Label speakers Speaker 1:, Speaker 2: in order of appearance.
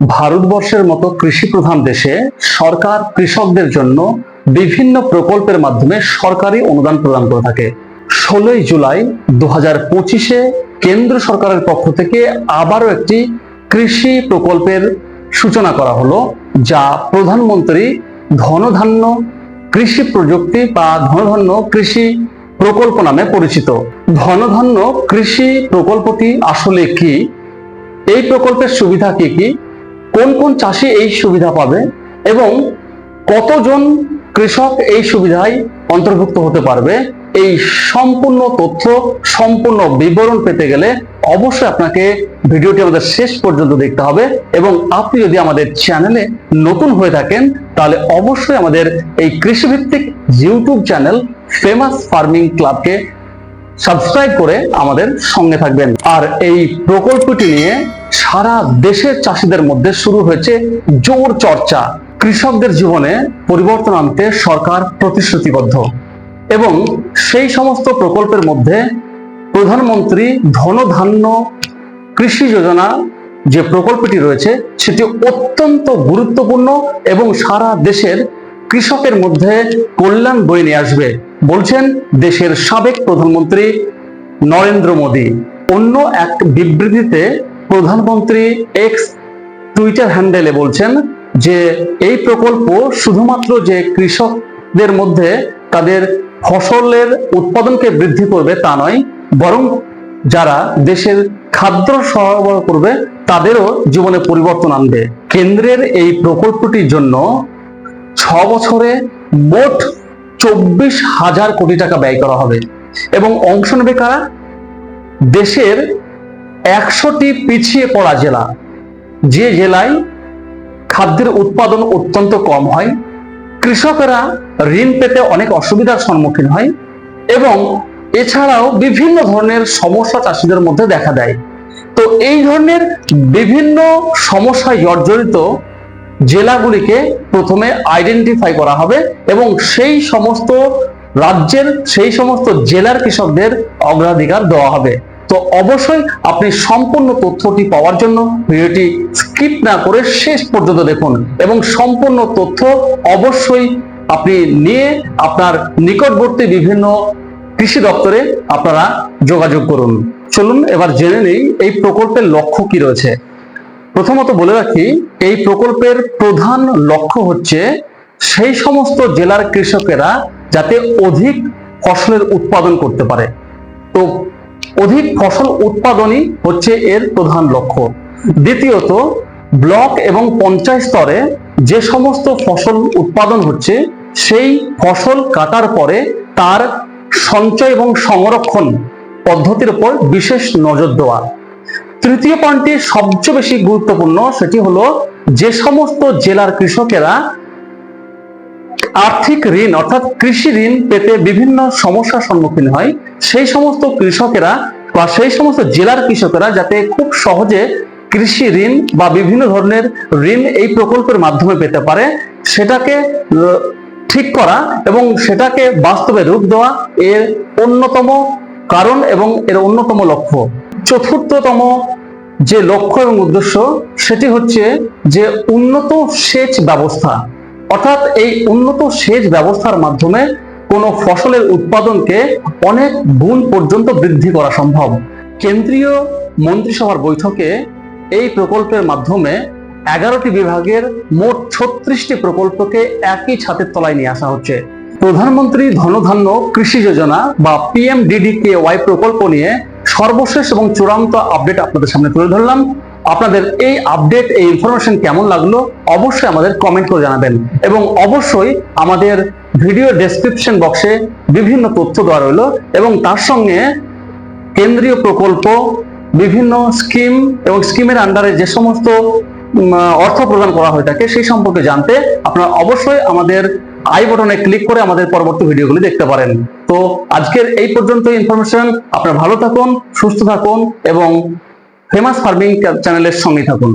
Speaker 1: ভারতবর্ষের মতো কৃষি প্রধান দেশে সরকার কৃষকদের জন্য বিভিন্ন প্রকল্পের মাধ্যমে সরকারি অনুদান প্রদান করে থাকে। ষোলোই জুলাই দু হাজার পঁচিশে কেন্দ্র সরকারের পক্ষ থেকে আবারও একটি কৃষি প্রকল্পের সূচনা করা হলো, যা প্রধানমন্ত্রী ধনধান্য কৃষি প্রযুক্তি বা ধনধান্য কৃষি প্রকল্প নামে পরিচিত। ধনধান্য কৃষি প্রকল্পটি আসলে কি? এই প্রকল্পের সুবিধা কি কি? কোন কোন চাষি এই সুবিধা পাবে এবং কতজন কৃষক এই সুবিধায় অন্তর্ভুক্ত হতে পারবে? এই সম্পূর্ণ তথ্য, সম্পূর্ণ বিবরণ পেতে গেলে অবশ্যই আপনাকে ভিডিওটি আমাদের শেষ পর্যন্ত দেখতে হবে এবং আপনি যদি আমাদের চ্যানেলে নতুন হয়ে থাকেন, তাহলে অবশ্যই আমাদের এই কৃষিভিত্তিক ইউটিউব চ্যানেল ফেমাস ফার্মিং ক্লাবকে সাবস্ক্রাইব করে আমাদের সঙ্গে থাকবেন। আর এই প্রকল্পটি নিয়ে সারা দেশের চাষিদের মধ্যে শুরু হয়েছে জোর চর্চা। কৃষকদের জীবনে পরিবর্তন আনতে সরকার প্রতিশ্রুতিবদ্ধ। এবং সেই সমস্ত প্রকল্পের মধ্যে প্রধানমন্ত্রী ধনধান্য কৃষি যোজনা যে প্রকল্পটি রয়েছে, সেটি অত্যন্ত গুরুত্বপূর্ণ এবং সারা দেশের কৃষকের মধ্যে কল্যাণ বয়ে নিয়ে আসবে। বলছেন, দেশের সাবেক প্রধানমন্ত্রী নরেন্দ্র মোদী। অন্য এক বিবৃতিতে প্রধানমন্ত্রী এক্স টুইটার হ্যান্ডেলে বলছেন যে, এই প্রকল্প শুধুমাত্র যে কৃষকদের মধ্যে তাদের ফসলের উৎপাদনকে বৃদ্ধি করবে তা নয়, বরং যারা দেশের খাদ্য সরবরাহ করবে তাদেরও জীবনে পরিবর্তন আনবে। কেন্দ্রের এই প্রকল্পটির জন্য ছ বছরে মোট চব্বিশ হাজার কোটি টাকা ব্যয় করা হবে। এবং অংশ নেবে কারা? দেশের একশোটি পিছিয়ে পড়া জেলা। যে জেলায় খাদ্যের উৎপাদন অত্যন্ত কম হয়, কৃষকেরা ঋণ পেতে অনেক অসুবিধার সম্মুখীন হয় এবং এছাড়াও বিভিন্ন ধরনের সমস্যা চাষিদের মধ্যে দেখা দেয়। তো এই ধরনের বিভিন্ন সমস্যায় জর্জরিত জেলাগুলিকে প্রথমে আইডেন্টিফাই করা হবে এবং সেই সমস্ত রাজ্যের, সেই সমস্ত জেলার কৃষকদের অগ্রাধিকার দেওয়া হবে। তো অবশ্যই আপনি সম্পূর্ণ তথ্যটি পাওয়ার জন্য ভিডিওটি স্কিপ না করে শেষ পর্যন্ত দেখুন এবং সম্পূর্ণ তথ্য অবশ্যই আপনি নিয়ে আপনার নিকটবর্তী বিভিন্ন কৃষি দপ্তরে আপনারা যোগাযোগ করুন। চলুন এবার জেনে নেই এই প্রকল্পের লক্ষ্য কি রয়েছে। প্রথমত বলে রাখি, এই প্রকল্পের প্রধান লক্ষ্য হচ্ছে সেই সমস্ত জেলার কৃষকেরা যাতে অধিক ফসলের উৎপাদন করতে পারে। তো অধিক ফসল উৎপাদনই হচ্ছে এর প্রধান লক্ষ্য। দ্বিতীয়ত, ব্লক এবং পঞ্চায়েত স্তরে যে সমস্ত ফসল উৎপাদন হচ্ছে, সেই ফসল কাটার পরে তার সঞ্চয় এবং সংরক্ষণ পদ্ধতির উপর বিশেষ নজর দেওয়া। তৃতীয় পয়েন্টটি সবচেয়ে বেশি গুরুত্বপূর্ণ সেটি হলো যে সমস্ত জেলার কৃষকেরা আর্থিক ঋণ অর্থাৎ কৃষি ঋণ পেতে বিভিন্ন সমস্যার সম্মুখীন হয়। সেই সমস্ত কৃষকেরা বা সেই সমস্ত জেলার কৃষকেরা যাতে খুব সহজে কৃষি ঋণ বা বিভিন্ন ধরনের ঋণ এই প্রকল্পের মাধ্যমে পেতে পারে, সেটাকে ঠিক করা এবং সেটাকে বাস্তবে রূপ দেওয়া এর অন্যতম কারণ এবং এর অন্যতম লক্ষ্য। চতুর্থতম যে লক্ষ্য এবং উদ্দেশ্য, সেটি হচ্ছে যে উন্নত সেচ ব্যবস্থা। অর্থাৎ এই উন্নত সেচ ব্যবস্থার মাধ্যমে কোনো ফসলের উৎপাদনকে অনেক গুণ পর্যন্ত বৃদ্ধি করা সম্ভব। কেন্দ্রীয় মন্ত্রিসভার বৈঠকে এই প্রকল্পের মাধ্যমে এগারোটি বিভাগের মোট ছত্রিশটি প্রকল্পকে একই ছাদের তলায় নিয়ে আসা হচ্ছে। প্রধানমন্ত্রী ধনধান্য কৃষি যোজনা বা পিএমডিডি কে ওয়াই প্রকল্প নিয়ে সর্বশেষ এবং চূড়ান্ত আপডেট আপনাদের সামনে তুলে ধরলাম। আপনাদের এই আপডেট এই ইনফরমেশন কেমন লাগল অবশ্যই আমাদের কমেন্ট করে জানাবেন। এবং অবশ্যই আমাদের ভিডিও ডেসক্রিপশন বক্সে বিভিন্ন তথ্য দেওয়া রইল এবং তার সঙ্গে কেন্দ্রীয় প্রকল্প, বিভিন্ন স্কিম এবং স্কিমের আন্ডারে যে সমস্ত অর্থ প্রদান করা হয়ে থাকে সেই সম্পর্কে জানতে আপনারা অবশ্যই আমাদের আই বটনে ক্লিক করে আমাদের পরবর্তী ভিডিওগুলি দেখতে পারেন। তো আজকের এই পর্যন্ত ইনফরমেশন আপনারা ভালো থাকুন, সুস্থ থাকুন এবং ফেমাস ফার্মিং চ্যানেলের সঙ্গে থাকুন।